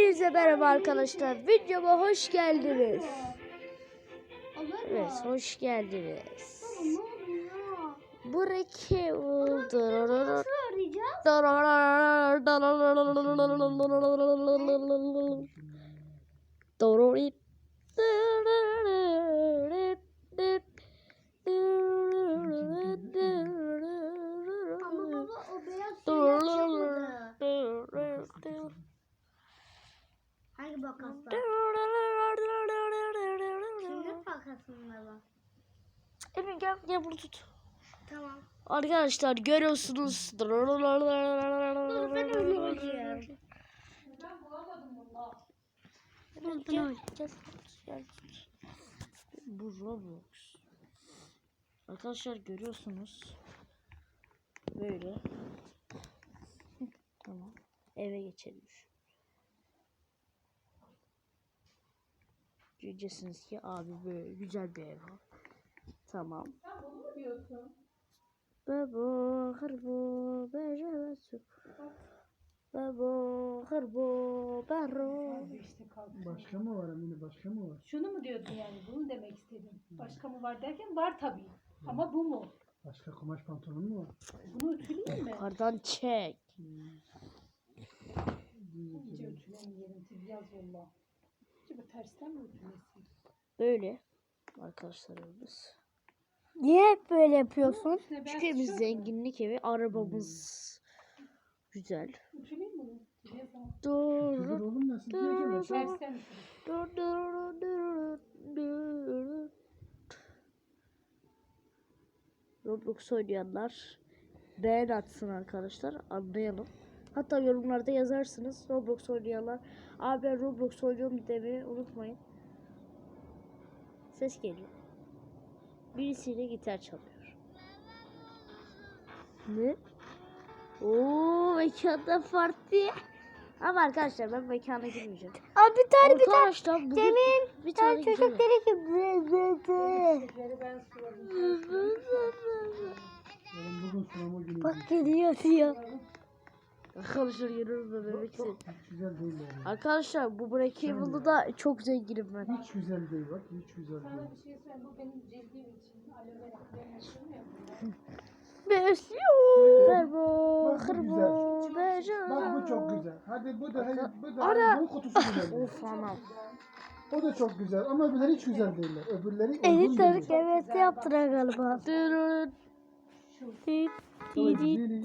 Hepinize merhaba arkadaşlar. Videoma hoş geldiniz. Evet, hoş geldiniz. Buraki oldu. Ama baba o beyaz şeyler çıkmadı. Hangi bakaslar? Kimlik bakasın baba. Emin gel, gel bunu tut. Tamam. Arkadaşlar görüyorsunuz. Ben öyle oynayayım. Gel, gel, gel, gel. Bu Roblox. Arkadaşlar görüyorsunuz. Böyle. Tamam. Eve geçelim. Diyeceksiniz ki abi böyle güzel bir ev var. Tamam. Babo hırbo bejesu. Babo hırbo berro. Başka mı var Emine? Başka mı var? Şunu mu diyordun yani? Bunu demek istedim. Başka mı var derken var tabii. Ama bu mu? Başka kumaş pantolon mu var? Bunu ütüleyeyim mi? Yukarıdan çek. İyice ütülemeyelim. Siz yaz valla. Acaba tersten mi ütülesin? Böyle arkadaşlarımız. Niye hep böyle yapıyorsun? Çünkü tişört- zenginlik evi. Arabamız güzel. Yaz ama. Dur. Dur, dur, dur, dur. Roblox oynayanlar beğen atsın arkadaşlar. Anlayalım. Hatta yorumlarda yazarsınız. Roblox oynayanlar. Abi ben Roblox oynuyorum demeyi unutmayın. Ses geliyor. Birisiyle gitar çalıyor. Ne? Oo mekanda parti. Ama arkadaşlar ben mekana girmeyeceğim. Abi bir tane bir tane. Arkadaşlar bugün Demin bir tane tane çocuk dedi ki. Bak geliyor diyor. Arkadaşlar görüyoruz da bebeksin. Güzel değil yani. Arkadaşlar bu Breakable'da da çok zenginim ben. Hiç güzel değil bak. Hiç güzel değil. Sana bir şey söyleyeyim. Bu benim cildim için. Aloe vera. Ben yaşamıyorum. Besliyor. Herbo, Bak bu hırbo, Bak beja. bu çok güzel. Hadi bu da hayır, bu da Ana! bunun kutusu güzel. Of anam. O da çok güzel ama öbürleri hiç güzel değiller. Öbürleri uygun değil. evet yaptılar galiba. Dırırır. Dit, dit.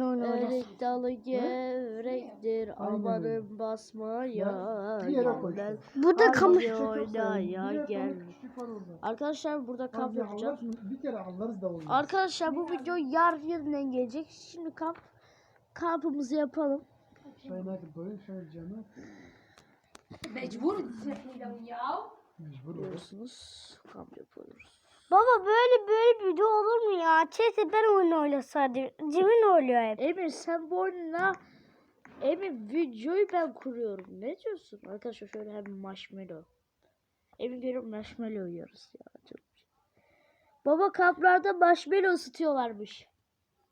oynasın. Örek dalı gevrektir amanın koy. gelmez. Burada gel. Orada. Arkadaşlar burada kamp oynarız. Arkadaşlar bu video yarın yeniden gelecek. Şimdi kamp kampımızı yapalım. Mecbur ya. Mecbur. Görüyorsunuz kamp yapıyoruz. Baba böyle böyle bir video olur mu ya? Çese ben oyunu oynasaydım. Cimin oynuyor hep. Emir sen bu oyununa Emir videoyu ben kuruyorum. Ne diyorsun? Arkadaşlar şöyle hem marshmallow. Emir görüyorum marshmallow yiyoruz ya. Çok güzel. Baba kamplarda marshmallow ısıtıyorlarmış.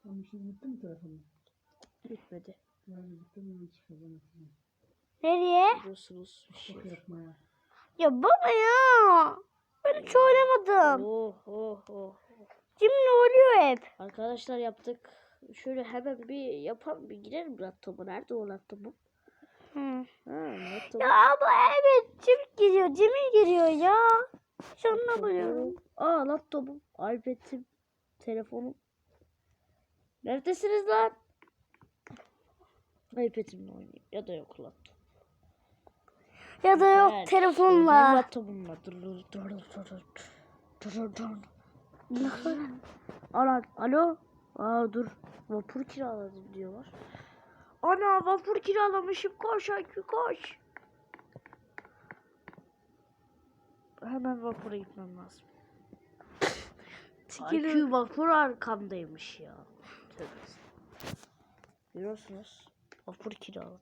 Tamam şimdi bitti mi telefonun? Bitmedi. Yani bitti mi? Nereye? Görüyorsunuz. bir şey. Çok yapmaya. Ya baba ya. Ben hiç oynamadım. Oh oh oh. Cimin oynuyor hep. Arkadaşlar yaptık. Şöyle hemen bir yapalım bir girelim laptopa. Nerede o laptopum? Hı. Ha. Ya ama evet Cimin giriyor. Cimin giriyor ya. Hiç anlamıyorum. Aa laptopum, iPad'im, telefonum. Neredesiniz lan? iPad'imle oynayayım ya da yok laptop. Ya da yok Evet, telefonla. laptopumla. Dur dur dur dur dur dur dur dur. Alo. Aa dur. Vapur kiraladım diyorlar. Ana vapur kiralamışım. Koş Aykü koş. Hemen vapura gitmem lazım. Aykü vapur arkamdaymış ya. Tövbe. Görüyorsunuz. Vapur kiraladım.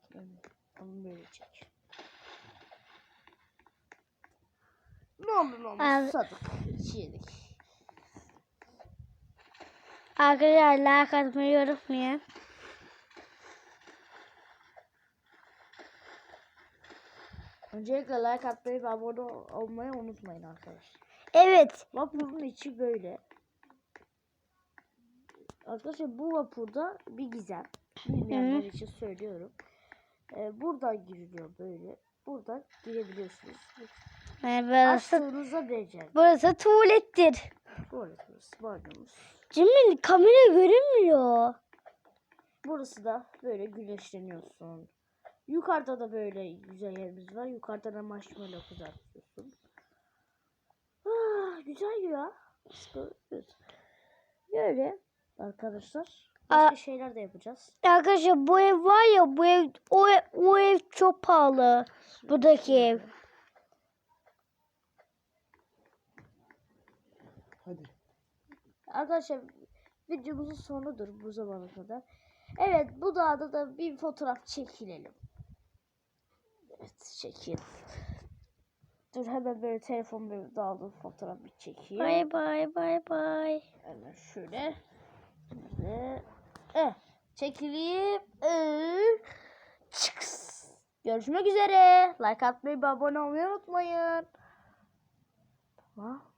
Onu böyle çek. Normal normal susadık. İçiyorduk. Arkadaşlar like atmayı unutmayın. Öncelikle like atmayı ve abone olmayı unutmayın arkadaşlar. Evet. Vapurun içi böyle. Arkadaşlar bu vapurda bir gizem. Bilmeyenler için söylüyorum. Ee, buradan giriliyor böyle. Buradan girebiliyorsunuz. Yani burası, Açtığınızda vereceğim. burası tuvalettir. Burası banyomuz. Cemil kamera görünmüyor. Burası da böyle güneşleniyorsun. Yukarıda da böyle güzel yerimiz var. Yukarıda da marshmallow kızartıyorsun. Ah, güzel ya. Böyle arkadaşlar. Başka Aa. şeyler de yapacağız. Arkadaşlar bu ev var ya bu ev o ev, o ev çok pahalı. Buradaki ev. Arkadaşlar videomuzun sonudur bu zamana kadar. Evet bu dağda da bir fotoğraf çekilelim. Evet çekin. Dur hemen böyle telefon böyle dağda fotoğraf bir çekeyim. Bay bay bay bay. Hemen şöyle. Şöyle. Eh, çekileyim. Ee, çıks. Görüşmek üzere. Like atmayı ve abone olmayı unutmayın. Tamam.